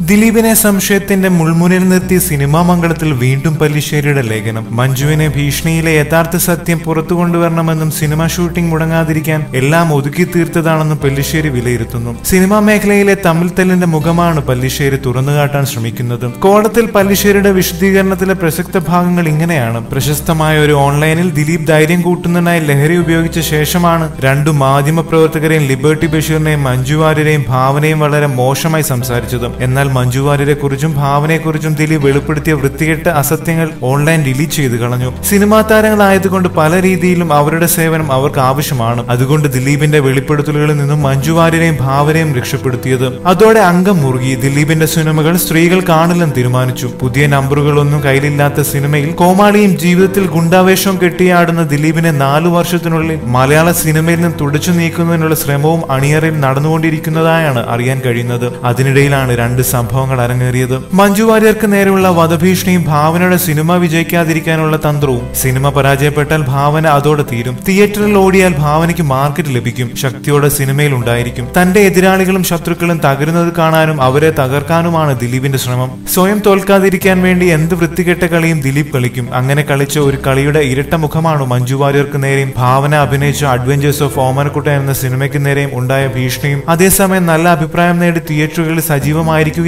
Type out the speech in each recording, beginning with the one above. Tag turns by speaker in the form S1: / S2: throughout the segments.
S1: ദിലീപിനെ സംശയത്തിന്റെ മുൾമുനിൽ നിർത്തി സിനിമാ മംഗളത്തിൽ വീണ്ടും പല്ലിശ്ശേരിയുടെ ലേഖനം. മഞ്ജുവിനെ ഭീഷണിയിലെ യഥാർത്ഥ സത്യം പുറത്തു കൊണ്ടുവരണമെന്നും സിനിമ ഷൂട്ടിംഗ് മുടങ്ങാതിരിക്കാൻ എല്ലാം ഒതുക്കി തീർത്തതാണെന്നും പല്ലിശ്ശേരി വിലയിരുത്തുന്നു. സിനിമാ മേഖലയിലെ തമ്മിൽ തെല്ലിന്റെ മുഖമാണ് പല്ലിശ്ശേരി തുറന്നുകാട്ടാൻ ശ്രമിക്കുന്നത്. കോടത്തിൽ പല്ലിശ്ശേരിയുടെ വിശദീകരണത്തിലെ പ്രസക്ത ഭാഗങ്ങൾ ഇങ്ങനെയാണ്. പ്രശസ്തമായ ഒരു ഓൺലൈനിൽ ദിലീപ് ധൈര്യം കൂട്ടുന്നതിനായി ലഹരി ഉപയോഗിച്ച ശേഷമാണ് രണ്ടു മാധ്യമ പ്രവർത്തകരെയും ലിബർട്ടി ബഷീറിനെയും മഞ്ജു വാര്യരെയും ഭാവനയും വളരെ മോശമായി സംസാരിച്ചത്. എന്നാൽ മഞ്ജു വാര്യരെ കുറിച്ചും ഭാവനയെക്കുറിച്ചും ദിലീപ് വെളിപ്പെടുത്തിയ വൃത്തികെട്ട അസത്യങ്ങൾ ഓൺലൈൻ ഡിലീറ്റ് ചെയ്തു കളഞ്ഞു. സിനിമാ താരങ്ങളായതുകൊണ്ട് പല രീതിയിലും അവരുടെ സേവനം അവർക്ക് ആവശ്യമാണ്. അതുകൊണ്ട് ദിലീപിന്റെ വെളിപ്പെടുത്തലുകളിൽ നിന്നും മഞ്ജു വാര്യരെയും ഭാവനയും രക്ഷപ്പെടുത്തിയത്. അതോടെ അംഗം മുറുകി. ദിലീപിന്റെ സിനിമകൾ സ്ത്രീകൾ കാണില്ലെന്ന് തീരുമാനിച്ചു. പുതിയ നമ്പറുകളൊന്നും കയ്യിലില്ലാത്ത സിനിമയിൽ കോമാളിയും ജീവിതത്തിൽ ഗുണ്ടാവേഷവും കെട്ടിയാടുന്ന ദിലീപിനെ നാലു വർഷത്തിനുള്ളിൽ മലയാള സിനിമയിൽ നിന്ന് തുടച്ചു നീക്കുന്നതിനുള്ള ശ്രമവും അണിയറയിൽ നടന്നുകൊണ്ടിരിക്കുന്നതായാണ് അറിയാൻ കഴിയുന്നത്. അതിനിടയിലാണ് രണ്ട് സംഭവങ്ങൾ അരങ്ങേറിയത് മഞ്ജു വാര്യർക്ക് നേരെയുള്ള വധഭീഷണിയും ഭാവനയുടെ സിനിമ വിജയിക്കാതിരിക്കാനുള്ള തന്ത്രവും സിനിമ പരാജയപ്പെട്ടാൽ ഭാവന അതോടെ തീരും. തിയേറ്ററിൽ ഓടിയാൽ ഭാവനയ്ക്ക് മാർക്കറ്റ് ലഭിക്കും. ശക്തിയോടെ സിനിമയിൽ ഉണ്ടായിരിക്കും. തന്റെ എതിരാളികളും ശത്രുക്കളും തകരുന്നത് കാണാനും അവരെ തകർക്കാനുമാണ് ദിലീപിന്റെ ശ്രമം. സ്വയം തോൽക്കാതിരിക്കാൻ വേണ്ടി എന്ത് വൃത്തികെട്ട കളിയും ദിലീപ് കളിക്കും. അങ്ങനെ കളിച്ച ഒരു കളിയുടെ ഇരട്ട മുഖമാണ് മഞ്ജു വാര്യർക്ക് നേരെയും ഭാവന അഭിനയിച്ച അഡ്വഞ്ചേഴ്സ് ഓഫ് ഓമനക്കുട്ട എന്ന സിനിമയ്ക്ക് നേരെയും ഉണ്ടായ ഭീഷണിയും. അതേസമയം നല്ല അഭിപ്രായം നേടി തിയേറ്ററുകളിൽ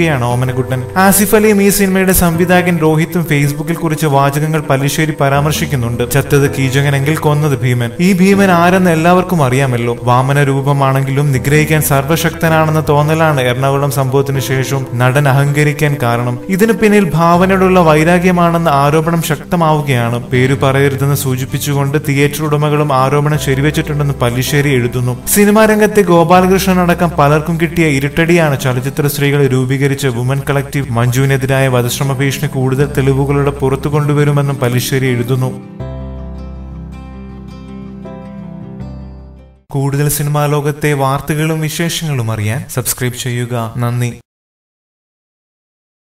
S1: സജീവമായിരിക്കുകയാണ് ഓമനക്കുട്ടൻ? ആസിഫ് അലിയും ഈ സിനിമയുടെ സംവിധായകൻ രോഹിത്തും ഫേസ്ബുക്കിൽ കുറിച്ച വാചകങ്ങൾ പല്ലിശ്ശേരി പരാമർശിക്കുന്നുണ്ട്. ചത്തത് കീചകനെങ്കിൽ കൊന്നത് ഭീമൻ. ഈ ഭീമൻ ആരെന്ന് എല്ലാവർക്കും അറിയാമല്ലോ. വാമന രൂപമാണെങ്കിലും നിഗ്രഹിക്കാൻ സർവശക്തനാണെന്ന തോന്നലാണ് എറണാകുളം സംഭവത്തിന് ശേഷവും നടൻ അഹങ്കരിക്കാൻ കാരണം. ഇതിനു പിന്നിൽ ഭാവനയോടുള്ള വൈരാഗ്യമാണെന്ന ആരോപണം ശക്തമാവുകയാണ്. പേരു പറയരുതെന്ന് സൂചിപ്പിച്ചുകൊണ്ട് തിയേറ്റർ ഉടമകളും ആരോപണം ശരിവെച്ചിട്ടുണ്ടെന്ന് പല്ലിശ്ശേരി എഴുതുന്നു. സിനിമാ രംഗത്തെ ഗോപാലകൃഷ്ണൻ അടക്കം പലർക്കും കിട്ടിയ ഇരുട്ടടിയാണ് ചലച്ചിത്ര സ്ത്രീകൾ രൂപീകരിച്ച വുമൻ കളക്റ്റീവ് മഞ്ജുവിനെതിരായ വധശ്രമ ഭീഷണി കൂടുതൽ തെളിവുകളുടെ പുറത്തു കൊണ്ടുവരുമെന്നും പല്ലിശ്ശേരി എഴുതുന്നു. കൂടുതൽ സിനിമാ ലോകത്തെ വാർത്തകളും വിശേഷങ്ങളും അറിയാൻ സബ്സ്ക്രൈബ് ചെയ്യുക. നന്ദി.